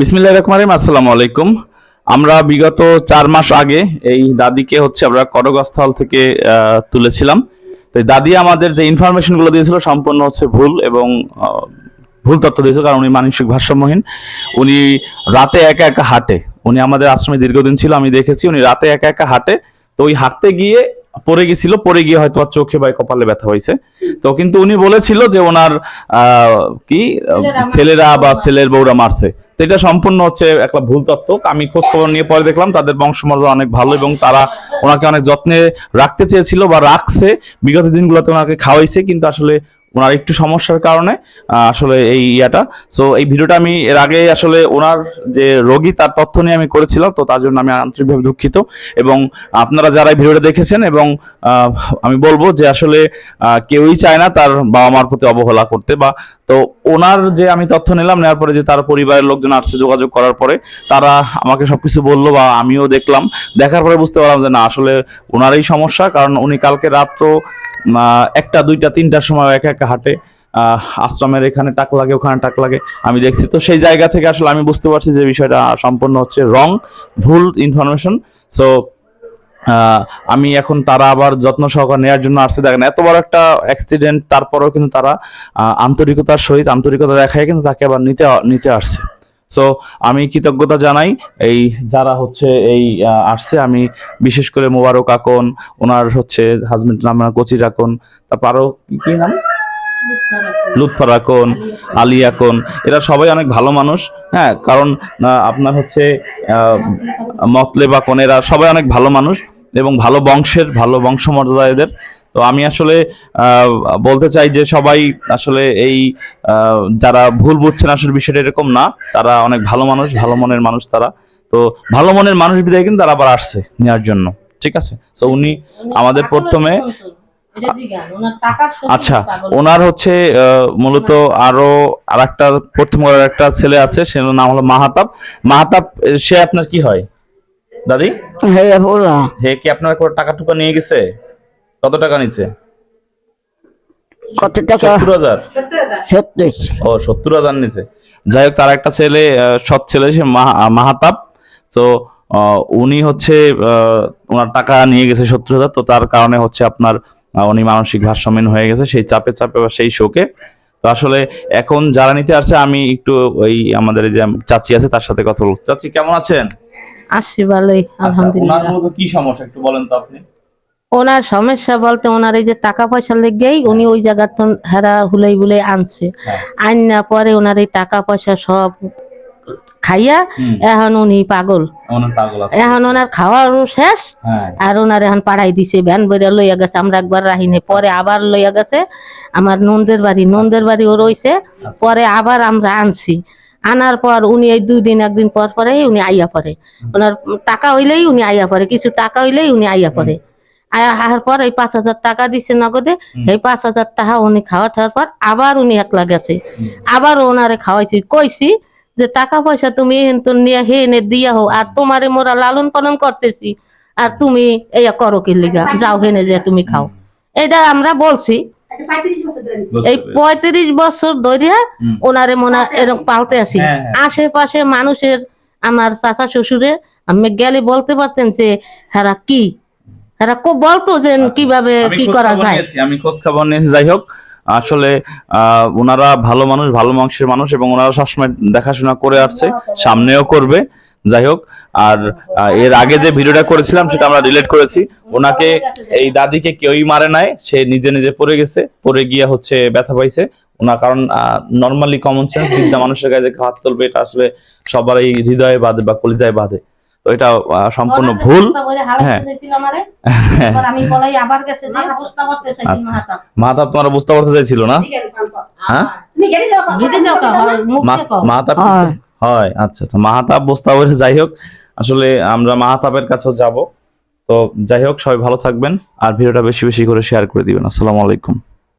বিসমিল্লাহ রহমান আসসালামু আলাইকুম। আমরা বিগত চার মাস আগে এই দাদিকে হচ্ছে আমরা করগস্থল থেকে তুলেছিলাম। তো দাদি আমাদের যে ইনফরমেশনগুলো দিয়েছিল সম্পূর্ণ হচ্ছে ভুল এবং ভুল তথ্য দিয়েছিল কারণ উনি মানসিক ভারসাম্যহীন। উনি রাতে একা একা হাঁটে। উনি আমাদের আশ্রমে দীর্ঘদিন ছিল আমি দেখেছি উনি রাতে একা একা হাঁটে। তো ওই হাঁটতে গিয়ে পড়ে গেছিল পড়ে গিয়ে হয়তো ওর চোখে বা কপালে ব্যথা হয়েছে। তো কিন্তু উনি বলেছিল যে ওনার কি ছেলেরা বা ছেলের বউরা মারছে। তো এটা সম্পূর্ণ হচ্ছে একটা ভুল তত্ত্ব। আমি খোঁজ খবর নিয়ে পরে দেখলাম তাদের বংশমর্যাদা অনেক ভালো এবং তারা ওনাকে অনেক যত্নে রাখতে চেয়েছিল বা রাখছে। বিগত দিনগুলোতে ওনাকে খাওয়াইছে কিন্তু আসলে ওনার একটু সমস্যার কারণে আসলে এই ইয়াটা। সো এই ভিডিওটা আমি এর আগে আসলে ওনার যে রোগী তার তথ্য নিয়ে আমি করেছিলাম, তো তার জন্য আমি আন্তরিকভাবে দুঃখিত। এবং আপনারা যারা এই ভিডিওটা দেখেছেন এবং আমি বলব যে আসলে কেউই চায় না তার বাবা মার প্রতি অবহেলা করতে বা, তো ওনার যে আমি তথ্য নিলাম নেওয়ার পরে যে তার পরিবারের লোকজন আসছে যোগাযোগ করার পরে তারা আমাকে সবকিছু বলল বা আমিও দেখলাম। দেখার পরে বুঝতে পারলাম যে না আসলে ওনারই সমস্যা কারণ উনি কালকে রাত্র আহ, একটা দুইটা তিনটার সময় একা একা হাঁটে। আশ্রমের এখানে টাক লাগে ওখানে টাক লাগে আমি দেখছি। তো সেই জায়গা থেকে আসলে আমি বুঝতে পারছি যে বিষয়টা সম্পূর্ণ হচ্ছে রং ভুল ইনফরমেশন সো আমি এখন তারা আবার যত্ন সহকার নেওয়ার জন্য আসছে। দেখেন, এত বড় একটা অ্যাক্সিডেন্ট তারপরেও কিন্তু তারা আন্তরিকতার সহিত আন্তরিকতা দেখায় কিন্তু তাকে আবার নিতে নিতে আসছে। সো আমি কৃতজ্ঞতা জানাই এই যারা হচ্ছে এই আসছে। আমি বিশেষ করে মোবারক আকন, ওনার হচ্ছে হাজবেন্ড নাম কচির আকন, তারপর আরও কি- নাম? লুৎফা রাকন আলী আকন, এরা সবাই অনেক ভালো মানুষ। হ্যাঁ কারণ আপনার হচ্ছে মতলেব আকন, এরা সবাই অনেক ভালো মানুষ। এবং ভালো বংশের ভালো বংশমর্যাদা এদের তো আমি আসলে বলতে চাই যে সবাই আসলে এই যারা ভুল বুঝছেন আসলে বিষয়টা এরকম না। তারা অনেক ভালো মানুষ ভালো মনের মানুষ তারা। তো ভালো মনের মানুষ বিদায় কিন্তু তারা আবার আসছে নেওয়ার জন্য। ঠিক আছে? তো উনি আমাদের প্রথমে আচ্ছা ওনার হচ্ছে মূলত আরও আর একটা প্রথম একটা ছেলে আছে সে নাম হলো মাহাতাব। মাহাতাব সে আপনার কি হয়? দাদি? হ্যাঁ বলা হে কি আপনার টাকা টুকা নিয়ে গেছে? কত টাকা নিছে? কত টাকা? সত্তর হাজার? ও সত্তর হাজার নিছে। যাই হোক তার একটা ছেলে সৎ ছেলে সে মাহা- মাহাতাব। তো উনি হচ্ছে আহ, ওনার টাকা নিয়ে গেছে সত্তর হাজার। তো তার কারণে হচ্ছে আপনার উনি মানসিক ভারসাম্যহীন হয়ে গেছে। সেই চাপে চাপে বা সেই শোকে তো আসলে এখন যারা নিতে আসছে আমি একটু ওই আমাদের যে চাচি আছে তার সাথে কথা বলব। চাচি কেমন আছেন? আসছি ভালোই আচ্ছা, ওনার আলহামদুলিল্লাহ কি সমস্যা? একটু বলেন তো আপনি। ওনার সমস্যা বলতে ওনার এই যে টাকা পয়সা লেগেই উনি ওই জায়গা তো হেরা হুলাই বুলাই আনছে। আইন না পরে ওনার এই টাকা পয়সা সব খাইয়া এখন উনি পাগল। এখন ওনার খাওয়ারও শেষ হ্যাঁ। আর ওনার এখন পাড়াই দিছে ভ্যান বইরা লইয়া গেছে আমরা একবার রাহিনে পরে আবার লইয়া গেছে আমার নন্দের বাড়ি নন্দের বাড়ি ও রইছে পরে আবার আমরা আনছি। আনার পর উনি এই দুই দিন একদিন পর পরেই উনি আইয়া পরে ওনার টাকা হইলেই উনি আইয়া পরে কিছু টাকা হইলেই উনি আইয়া পরে আয়া আসার পর এই পাঁচ হাজার টাকা দিচ্ছে নগদে এই পাঁচ হাজার টাকা উনি খাওয়া খাওয়ার পর আবার উনি একলা গেছে। আবার ওনারে খাওয়াইছি কইছি যে টাকা পয়সা তুমি এহেন তো নিয়ে হে এনে দিয়া হো আর তোমারে মোরা লালন পালন করতেছি আর তুমি এইয়া করো কি লিগা? যাও হেনে যে তুমি খাও। এটা আমরা বলছি। এই পঁয়ত্রিশ বছর ধরে হুম। ওনারে মনে এরকম পালতে আছি হ্যাঁ, হ্যাঁ। আশেপাশে মানুষের আমার চাচা শ্বশুরে আমি গেলে বলতে পারতেন যে হেরা কি? হেরা খুব বলতো যে কীভাবে আচ্ছা। কি করা যায়। আমি খোঁজ খবর নিয়েছি। যাই হোক আসলে ওনারা ভালো মানুষ, ভালো মাংসের মানুষ এবং ওনারা সবসময় দেখাশোনা করে আসছে, সামনেও করবে। যাই হোক, আর এর আগে যে ভিডিওটা করেছিলাম সেটা আমরা রিলেট করেছি। ওনাকে, এই দাদিকে কেউই মারে নাই, সে নিজে নিজে পড়ে গেছে, পড়ে গিয়ে হচ্ছে ব্যথা পাইছে। ওনার কারণ নর্মালি কমন সেন্স বৃদ্ধা মানুষের কাছে হাত তুলবে, এটা আসলে সবার এই হৃদয়ে বাঁধে বা কলিজায় বাঁধে। তো এটা সম্পূর্ণ ভুল। হ্যাঁ। বুঝতে আচ্ছা। মাথা। তোমার বুঝতে পারতে চাইছিল না? হ্যাঁ? হয়। মাহাতাব হয়। হয় আচ্ছা আচ্ছা। মাহাতাব বুঝতে যাই হোক। আসলে আমরা মাহাতাবের কাছেও যাব। তো যাই হোক সবাই ভালো থাকবেন। আর ভিডিওটা বেশি বেশি করে শেয়ার করে দিবেন। আসসালামু আলাইকুম।